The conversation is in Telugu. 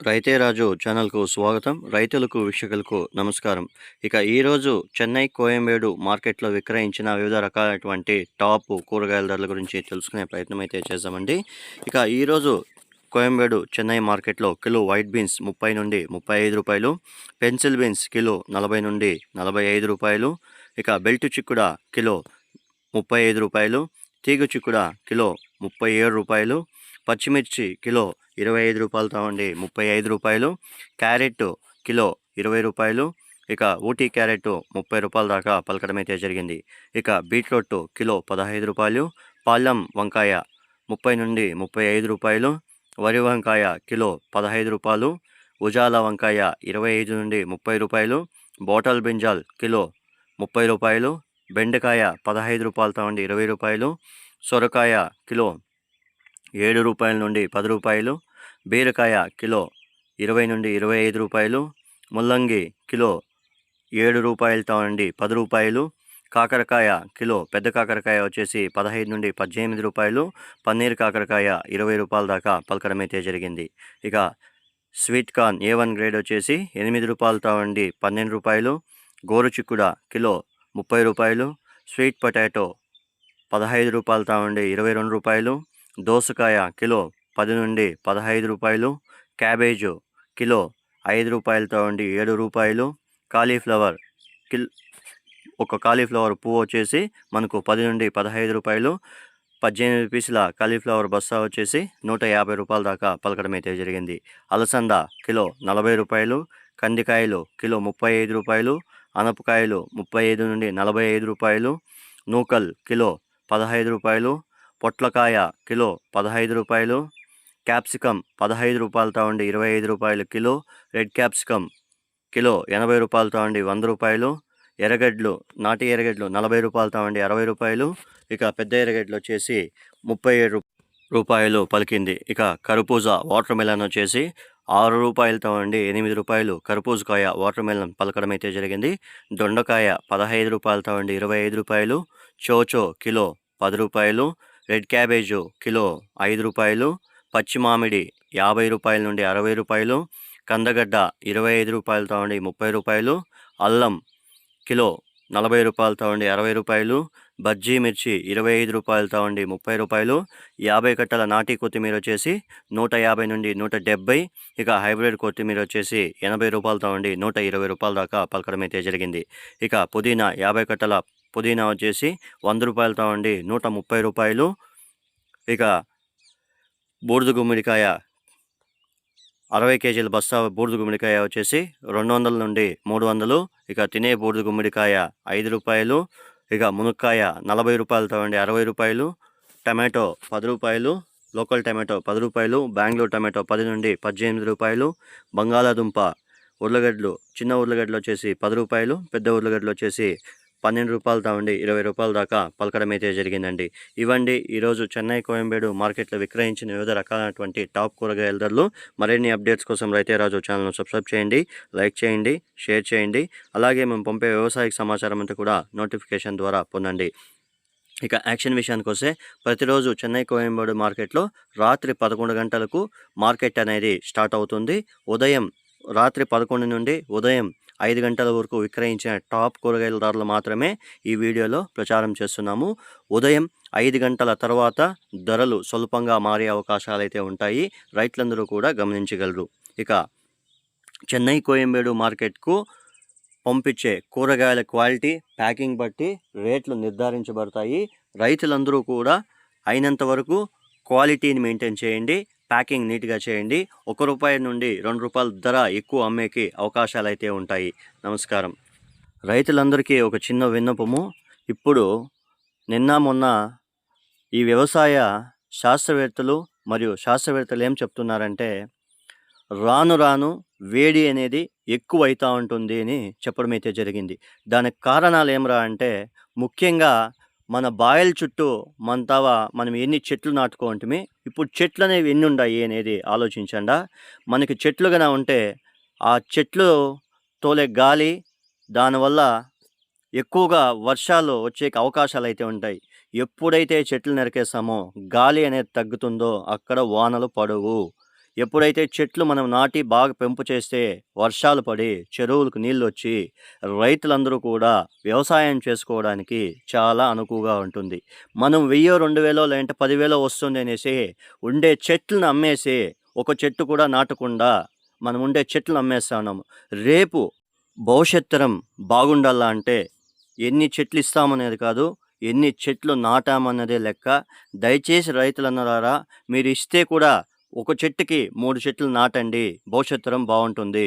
రైతే రాజు ఛానల్కు స్వాగతం. రైతులకు వీక్షకులకు నమస్కారం. ఇక ఈరోజు చెన్నై కోయంబేడు మార్కెట్లో విక్రయించిన వివిధ రకాలైనటువంటి టాప్ కూరగాయల ధరల గురించి తెలుసుకునే ప్రయత్నం అయితే చేద్దామండి. ఇక ఈరోజు కోయంబేడు చెన్నై మార్కెట్లో కిలో వైట్ బీన్స్ ముప్పై నుండి ముప్పై ఐదు రూపాయలు పెన్సిల్ బీన్స్ కిలో నలభై నుండి నలభై ఐదు రూపాయలు ఇక బెల్ట్ చిక్కుడ కిలో ముప్పై ఐదు రూపాయలు తీగ చిక్కుడ కిలో ముప్పై ఏడు రూపాయలు పచ్చిమిర్చి కిలో ఇరవై ఐదు రూపాయలతో ఉండి ముప్పై ఐదు రూపాయలు. క్యారెట్ కిలో ఇరవై రూపాయలు. ఇక ఊటీ క్యారెట్ ముప్పై రూపాయల దాకా పలకడం అయితే జరిగింది. ఇక బీట్రూట్ కిలో పదహైదు రూపాయలు. పాలెం వంకాయ ముప్పై నుండి ముప్పై ఐదు రూపాయలు. వరి వంకాయ కిలో పదహైదు రూపాయలు. ఉజాల వంకాయ ఇరవై ఐదు నుండి ముప్పై రూపాయలు. బాటల్ బింజాల్ కిలో ముప్పై రూపాయలు. బెండకాయ పదహైదు రూపాయలతో ఉండి ఇరవై రూపాయలు. సొరకాయ కిలో ఏడు రూపాయల నుండి పది రూపాయలు బీరకాయ కిలో ఇరవై నుండి ఇరవై ఐదు రూపాయలు ముల్లంగి కిలో ఏడు రూపాయలతో నుండి పది రూపాయలు కాకరకాయ కిలో పెద్ద కాకరకాయ వచ్చేసి పదహైదు నుండి పద్దెనిమిది రూపాయలు పన్నీర్ కాకరకాయ ఇరవై రూపాయల దాకా పలకడం అయితే జరిగింది. ఇక sweet corn A one grade వచ్చేసి ఎనిమిది రూపాయలతో ఉండి పన్నెండు రూపాయలు గోరు చిక్కుడ కిలో ముప్పై రూపాయలు స్వీట్ పొటాటో పదహైదు రూపాయలతో ఉండి ఇరవై రెండు రూపాయలు దోసకాయ కిలో పది నుండి పదహైదు రూపాయలు క్యాబేజు కిలో ఐదు రూపాయలతో ఉండి ఏడు రూపాయలు కాలీఫ్లవర్ కిల్ ఒక కాలీఫ్లవర్ పువ్వు వచ్చేసి మనకు పది నుండి పదహైదు రూపాయలు పద్దెనిమిది పీసుల కాలీఫ్లవర్ బస్తా వచ్చేసి నూట యాభై రూపాయల దాకా పలకడం అయితే జరిగింది. అలసంద కిలో నలభై రూపాయలు కందికాయలు కిలో ముప్పై ఐదు రూపాయలు అనపకాయలు ముప్పై ఐదు నుండి నలభై ఐదు రూపాయలు నూకల్ కిలో పదహైదు రూపాయలు పొట్లకాయ కిలో పదహైదు రూపాయలు క్యాప్సికమ్ పదహైదు రూపాయలతో ఉండి ఇరవై ఐదు రూపాయలు కిలో రెడ్ క్యాప్సికమ్ కిలో ఎనభై రూపాయలతో ఉండి వంద రూపాయలు ఎర్రగడ్డలు నాటి ఎర్రగడ్డలు నలభై రూపాయలతో ఉండి అరవై రూపాయలు ఇక పెద్ద ఎర్రగడ్డలు వచ్చేసి ముప్పై ఏడు రూపాయలు పలికింది. ఇక కర్బూజా వాటర్ మెలన్ వచ్చేసి ఆరు రూపాయలతో ఉండి ఎనిమిది రూపాయలు. కర్పూజకాయ వాటర్ మెలన్ పలకడం అయితే జరిగింది. దొండకాయ పదహైదు రూపాయలతో ఉండి ఇరవై ఐదు రూపాయలు చోచో కిలో పది రూపాయలు రెడ్ క్యాబేజు కిలో ఐదు రూపాయలు పచ్చి మామిడి యాభై రూపాయల నుండి అరవై రూపాయలు కందగడ్డ ఇరవై ఐదు రూపాయలతో ఉండి ముప్పై రూపాయలు అల్లం కిలో నలభై రూపాయలతో ఉండి అరవై రూపాయలు బజ్జీ మిర్చి ఇరవై ఐదు రూపాయలతో ఉండి ముప్పై రూపాయలు యాభై కట్టల నాటి కొత్తిమీర వచ్చేసి నూట యాభై నుండి నూట డెబ్బై ఇక హైబ్రిడ్ కొత్తిమీర వచ్చేసి ఎనభై రూపాయలతో ఉండి నూట ఇరవై రూపాయల దాకా పలకడం అయితే జరిగింది. ఇక పుదీనా యాభై కట్టల పుదీనా వచ్చేసి వంద రూపాయలతో అండి నూట ముప్పై రూపాయలు. ఇక బూడిద గుమ్మడికాయ అరవై కేజీల బస్తా బూడిద గుమ్మడికాయ వచ్చేసి రెండు వందల నుండి మూడు వందలు. ఇక తినే బూడిద గుమ్మడికాయ ఐదు రూపాయలు. ఇక మునక్కాయ నలభై రూపాయలతో అండి అరవై రూపాయలు. టమాటో పది రూపాయలు. లోకల్ టమాటో పది రూపాయలు. బెంగళూరు టమాటో పది నుండి పద్దెనిమిది రూపాయలు. బంగాళాదుంప ఉర్లగడ్డలు చిన్న ఉర్లగడ్డలు వచ్చేసి పది రూపాయలు. పెద్ద ఉర్లగడ్డలు వచ్చేసి పన్నెండు రూపాయల తాండి ఇరవై రూపాయల దాకా పలకడం అయితే జరిగిందండి. ఇవ్వండి ఈరోజు చెన్నై కోయంబేడు మార్కెట్లో విక్రయించిన వివిధ రకాలైనటువంటి టాప్ కూరగాయల ధరలు మరిన్ని అప్డేట్స్ కోసం రైతేరాజు ఛానల్ను సబ్స్క్రైబ్ చేయండి లైక్ చేయండి షేర్ చేయండి. అలాగే మేము పంపే వ్యవసాయ సమాచారం అంతా కూడా నోటిఫికేషన్ ద్వారా పొందండి. ఇక యాక్షన్ విషయానికి వస్తే ప్రతిరోజు చెన్నై కోయంబేడు మార్కెట్లో రాత్రి పదకొండు గంటలకు మార్కెట్ అనేది స్టార్ట్ అవుతుంది. ఉదయం రాత్రి పదకొండు నుండి ఉదయం ఐదు గంటల వరకు విక్రయించిన టాప్ కూరగాయల ధరలు మాత్రమే ఈ వీడియోలో ప్రచారం చేస్తున్నాము. ఉదయం ఐదు గంటల తర్వాత ధరలు స్వల్పంగా మారే అవకాశాలు అయితే ఉంటాయి. రైతులందరూ కూడా గమనించగలరు. ఇక చెన్నై కోయంబేడు మార్కెట్కు పంపించే కూరగాయల క్వాలిటీ ప్యాకింగ్ బట్టి రేట్లు నిర్ధారించబడతాయి. రైతులందరూ కూడా అయినంత వరకు క్వాలిటీని మెయింటైన్ చేయండి. ప్యాకింగ్ నీట్గా చేయండి. ఒక రూపాయి నుండి రెండు రూపాయల ధర ఎక్కువ అమ్మేకి అవకాశాలు అయితే ఉంటాయి. నమస్కారం. రైతులందరికీ ఒక చిన్న విన్నపము. ఇప్పుడు నిన్న మొన్న ఈ వ్యవసాయ శాస్త్రవేత్తలు మరియు శాస్త్రవేత్తలు ఏం చెప్తున్నారంటే రాను రాను వేడి అనేది ఎక్కువ అవుతూ ఉంటుంది అని చెప్పడం అయితే జరిగింది. దానికి కారణాలు ఏమరా అంటే ముఖ్యంగా మన బాయల చుట్టూ మనతావా మనం ఎన్ని చెట్లు నాటుకోవటమి ఇప్పుడు చెట్లు అనేవి ఎన్ని ఉన్నాయి అనేది ఆలోచించండా. మనకి చెట్లు ఉంటే ఆ చెట్లు తోలే గాలి దానివల్ల ఎక్కువగా వర్షాలు వచ్చే అవకాశాలు అయితే ఉంటాయి. ఎప్పుడైతే చెట్లు నరికేస్తామో గాలి అనేది తగ్గుతుందో అక్కడ వానలు పడవు. ఎప్పుడైతే చెట్లు మనం నాటి బాగా పెంపు చేస్తే వర్షాలు పడి చెరువులకు నీళ్ళు వచ్చి రైతులందరూ కూడా వ్యవసాయం చేసుకోవడానికి చాలా అనుకువగా ఉంటుంది. మనం వెయ్యో రెండు వేలో లేదంటే పదివేలో వస్తుంది అనేసి ఉండే చెట్లను అమ్మేసి ఒక చెట్టు కూడా నాటకుండా మనం ఉండే చెట్లను అమ్మేస్తున్నాము. రేపు భవిష్యత్తరం బాగుండాలా అంటే ఎన్ని చెట్లు ఇస్తామనేది కాదు ఎన్ని చెట్లు నాటామన్నదే లెక్క. దయచేసి రైతులన్నారా మీరు ఇస్తే కూడా ఒక చెట్టుకి మూడు చెట్లు నాటండి భవిష్యత్తరం బాగుంటుంది.